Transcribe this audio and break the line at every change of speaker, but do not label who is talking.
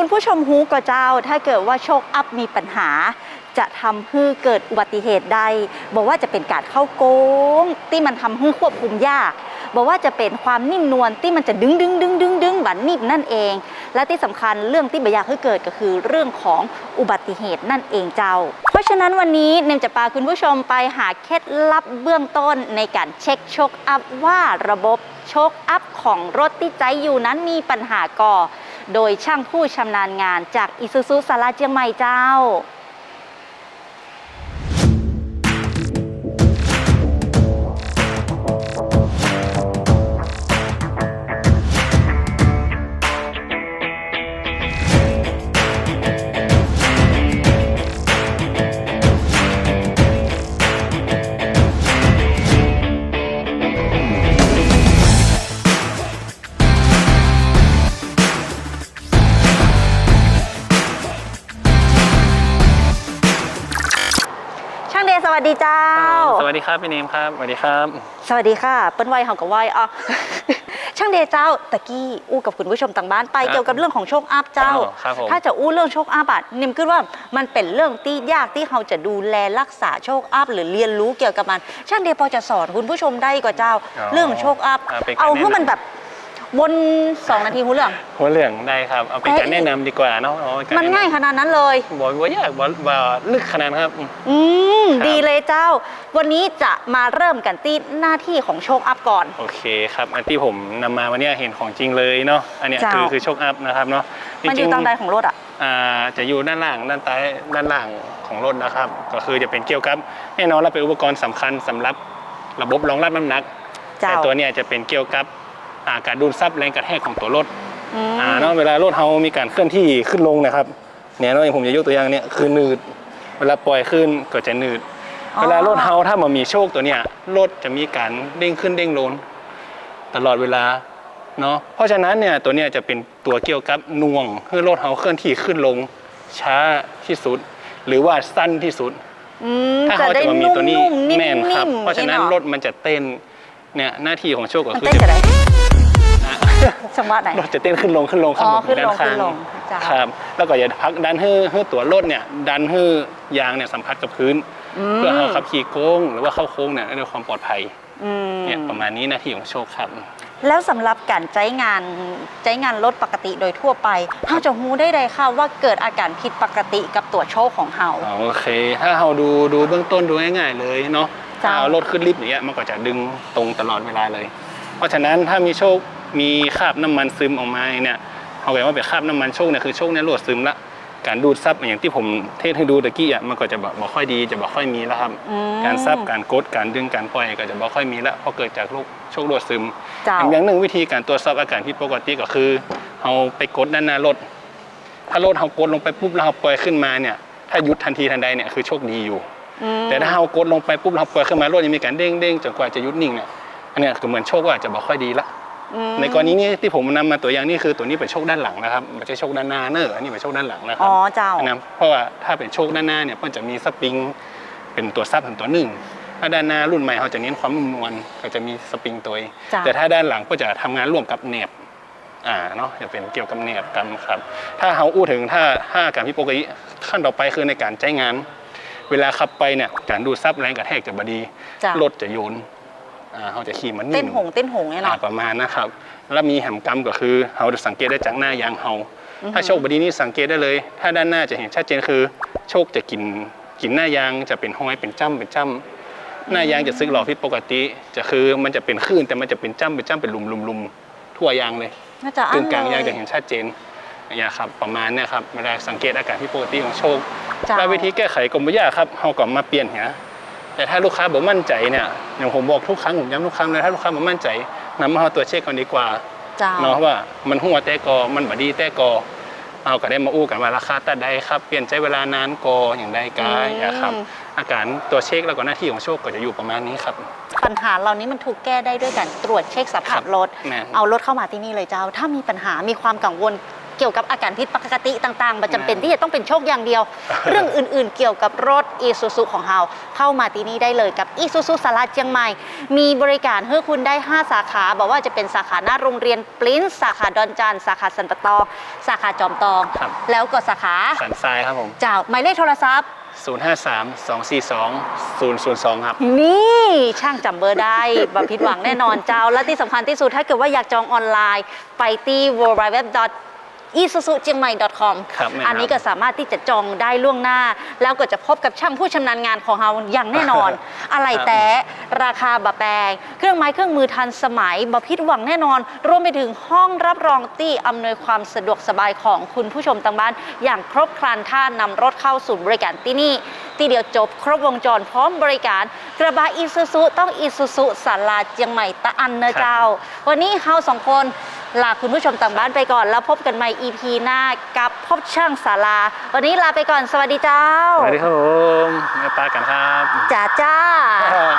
คุณผู้ชมฮู้ก็เจ้า ถ้าเกิดว่าโชคอัพมีปัญหา จะทำให้เกิดอุบัติเหตุใดบอกว่าจะเป็นการเข้าโค้งที่มันทำให้ควบคุมยากบอกว่าจะเป็นความนิ่มนวลที่มันจะดึงดึงดึงดึงดึงบันนิบนั่นเอง และที่สำคัญเรื่องที่ไม่อยากให้เกิดก็คือเรื่องของอุบัติเหตุนั่นเองเจ้า เพราะฉะนั้นวันนี้เนมจะพาคุณผู้ชมไปหาเคล็ดลับเบื้องต้นในการเช็คโชคอัพว่าระบบโชคอัพของรถที่ใจอยู่นั้นมีปัญหาก่อ โดยช่างผู้ชำนาญงานจากอิซูซุสาราเจียงใหม่เจ้า ดชสวัสดีเจ้า
สวัสดีครับพี่เนมครับสวัสดีครับ
สวัสดีค่ะ เปิ้ลไวเฮากับไวอะช่างเดชเจ้าตะกี้อู้กับคุณผู้ชมทางบ้านไป
ครับ
เกี่ยวกับเรื่องของโชคอัพเจ้า
อ๋อครับผม
ถ้าจะอู้เรื่องโชคอัพอะนิมคิดว่ามันเป็นเรื่องที่ยากที่เขาจะดูแลรักษาโชคอัพหรือเรียนรู้เกี่ยวกับมัน ช่างเดชพอจะสอนคุณผู้ชมได้กว่าเจ้า เรื่องโชคอัพ
อ่าเป็นกร
เอาให้
แะำ
มันแบบ วนสองนาทีหูเรื่อง
หัวเหลืองได้ครับ เอาเป็น
เอ้ย
การแนะนำดีกว่าเนาะเอาเป็กร
มัน
แะำ
ง่ายขนาดนั้นเลย
บอกว่ายากว่าว่าลึกขนาดนั้นครับ
อืม
ครับ
ดีเลยเจ้า วันนี้จะมาเริ่มกันที่หน้าที่ของโชคอัพก่อน
โอเคครับอันที่ผมนำมาวันเนี้ยเห็นของจริงเลยเนาะอันเนี้ย
เจ้า
คือคือโชคอัพนะครับเนาะ
มันอยู่
จริๆ
ตางใดของรถอะ
อ่าจะอยู่ด้านล่างด้านใต้ด้านล่างของรถนะครับ ก็คือจะเป็นเกี่ยวกับแน่นอนแล้วเป็นอุปกรณ์สำคัญสำหรับระบบรองรับน้ำหนัก
เจ้า
แต่ตัวเนี้ยจะเป็นเกี่ยวกับ อ่าการดูดซับแรงกระแทกของตัวรถ
อืม
อ่าเนาะเวลารถเฮามีการเคลื่อนที่ขึ้นลงนะครับเนี่ยเนาะอย่างผมจะยกตัวอย่างเนี่ยคือหนืด เวลาปล่อยขึ้นก็จะหนืด
อ๋อ
เวลารถเฮาถ้ามันมีโชคตัวเนี้ยรถจะมีการเด้งขึ้นเด้งลงตลอดเวลาเนาะเพราะฉะนั้นเนี่ยตัวเนี้ยจะเป็นตัวเกี่ยวกับหน่วงให้รถเฮาเคลื่อนที่ขึ้นลงช้าที่สุด หรือว่าสั้นที่สุด
อืม
ถ้า
จะ
เขา
ได้
จะมามี
นุ่
ตัวนี้
มๆนิ่ม
แม่นครับ
ๆ
เพราะฉะนั้น
อย่ง
ร
เอ
ถมันจะเต้นเนี่ยหน้าที่ของโชคก็
มัน
คือ
เต้น
จะ
จะได้
อะ
จังหวะไหน
รถจะเต้นขึ้นลงขึ้นลง
อ๋อ
ขึ้นลง
ขึ้นลง
ด้านข้าง
ขึ้นลงจ้ะ
ครับ แล้วก็อย่าพักดันให้ให้ตัวรถเนี่ยดันให้ยางเนี่ยสัมผัสกับพื้น
ม
เพื่อให้เราขับขี่โค้งหรือว่าเข้าโค้งเนี่ยได้ด้วยความปลอดภัย
อืม
เนี่ยประมาณนี้หน้าที่ของโชคครับ
แล้วสำหรับการใช้งานใช้งานรถปกติโดยทั่วไปเราจะฮู้ได้เลยค่ะว่าเกิดอาการผิดปกติกับตัวโชคของเรา
โอเค ถ้าเราดูดูเบื้องต้นดูง่ายๆเลยเนาะ
จ้ะ
ถ้าเอารถขึ้นลิฟต์อย่างเงี้ยมันก็จะดึงตรงตลอดเวลาเลย เพราะฉะนั้นถ้ามีโชค มีคราบน้ำมันซึมออกมาเนี่ยเอาไว้ว่าเป็นคราบน้ำมันโชคเนี่ยคือโชคเนี่ยรั่วซึมละการดูดซับอย่างที่ผมเทศให้ดูตะกี้อะมันก็จะแบบบ่ค่อยดีจะบ่ค่อยมีแล้วครับ
อืม
การซับการกดการดึงการปล่อยก็จะบ่ค่อยมีละเพราะเกิดจากโรคโชครั่วซึม
เจ้า
อย่างหนึ่งวิธีการตรวจสอบอาการผิดปกติก็คือเอาไปกดด้านหน้ารถ ถ้ารถเรากดลงไปปุ๊บแล้วเราปล่อยขึ้นมาเนี่ยถ้าหยุดทันทีทันใดเนี่ยคือโชคดีอยู่
อืม
แต่ถ้าเรากดลงไปปุ๊บเราปล่อยขึ้นมารถยังมีการเด้งเด้งจนกว่าจะหยุดนิ่งเนี่ยอันเนี้ยก็เหมือนโชคว่าจะบ่ค่อยดีละ
อืม
ในกรณีนี้ที่ผมนำมาตัวอย่างนี่คือตัวนี้เป็นโชคด้านหลังนะครับไม่ใช่โชคด้านหน้าเนอะอันนี้เป็นโชคด้านหลังนะครั
อ๋อเจ้า
นะเพราะว่าถ้าเป็นโชคด้านหน้าเนี่ยมันจะมีสปริงเป็นตัวซับเป็นตัวหนึ่งถ้าด้านหน้ารุ่นใหม่เขาจะเน้นความนุ่มนวลก็จะมีสปริงตัวเอง
จ้ะ
แต่ถ้าด้านหลังก็จะทำงานร่วมกับแหนบอ่าเนาะจะเป็นเกี่ยวกับแหนบกันครับ ถ้าเขาอู้ถึงถ้าถ้าอาการพิดปกติขั้นต่อไปคือในการใช้งาน เวลาขับไปเนี่ยการดูดซับแรงกระแทกจะบดี
จ้ะ
รถจะโยน อ่าเขาจะขี่มันนิ่ม
เต้นหงเต้นหงเนี่ย
อ่า
เนาะ
ประมาณนะครับแล้วมีแหมกรรมก็คือเราจะสังเกตได้จากหน้ายางเฮา
อือหือ
ถ้าโชคบดีนี่สังเกตได้เลย ถ้าด้านหน้าจะเห็นชัดเจนคือ โชคจะกินกินหน้ายางจะเป็นห้อยเป็นจ้ำเป็นจ้ำหน้ายางจะซึกหล่อผิดปกติ จะคือมันจะเป็นคลื่นแต่มันจะเป็นจ้ำเป็นจ้ำเป็นลุมลุมลุมทั่วยางเลย
น่าจะอั
กึ่
น
งกลาง
เลยา
งจะเห็นชัดเจนเนี่ยครับประมาณเนี่ยครับเวลาสังเกตอาการผิดปกติของโชค
เจ้า
แล้ววิธีแก้ไขก็ไม่ยากครับเราก็มาเปลี่ยนเหีย แต่ถ้าลูกค้าบอกมั่นใจเนี่ยอย่างผมบอกทุกครั้งผมย้ำทุกครั้งเลยถ้าลูกค้าบอกมั่นใจนำมาเอาตัวจเช็คก่อนดีกว่า
เจ้า
เนาะว่ามันหัวแต่กอมันบดีแต่กอเอาก็ได้มาอู้กันว่าราคาตัดได้ครับเปลี่ยนใจเวลานานกออย่างใดกา
อืม
อย่าครับ อาการตัวเช็คแล้วก็หน้าที่ของโชคก็จะอยู่ประมาณนี้ครับ
ปัญหาเหล่านี้มันถูกแก้ได้ด้วยการตรวจเช็คสภาพรถ
แม่น
เอารถเข้ามาที่นี่เลยเจ้า ถ้ามีปัญหามีความกังวล เกี่ยวกับอาการผิดปกติต่างๆมันจำเป็นที่จะต้องเป็นโชคอย่างเดียว เรื่องอื่นๆ เกี่ยวกับรถอีซูซูของเราเข้ามาที่นี่ได้เลยกับอีซูซูสาราเชียงใหม่ มีบริการให้คุณได้ 5 สาขาบอกว่าจะเป็นสาขาหน้าโรงเรียนปลิ้นสาขาดอนจานสาขาสันปะตองสาขาจอมตอง
ครับ
แล้วก็สาขา
สันทรายครับผม
เจ้าหมายเลขโทรศัพท์
053 242 002 ครับ
นี่ช่างจำเบอร์ได้บผิดหวังแน่นอนเจ้า และที่สำคัญที่สุดถ้าเกิดว่าอยากจองออนไลน์ ไปที่ w w w i s u z u j i a n g m a i com
ครับแม่ครับ
อันนี้ก็สามารถที่จะจองได้ล่วงหน้า แล้วก็จะพบกับช่างผู้ชำนาญงานของเราอย่างแน่นอน อะไรแต่ราคาบะแปลงเครื่องไม้เครื่องมือทันสมัยบะพิดหวังแน่นอน รวมไปถึงห้องรับรองที่อำนวยความสะดวกสบายของคุณผู้ชมทางบ้าน อย่างครบครันถ้านำรถเข้าสู่บริการที่นี่ ที่เดียวจบครบวงจรพร้อมบริการ กระบะอีซูซุต้องอีซูซุสาลาเจียงใหม่ตะอันเนอะเจ้า วันนี้เราสองคน ลาคุณผู้ชมต่างบ้านไปก่อน แล้วพบกันใหม่ EP หน้ากับพบช่างสาลา วันนี้ลาไปก่อนสวัสดีเจ้า
สวัสดีครับผมมาปากันครับ
จ้าจ้า
อ่า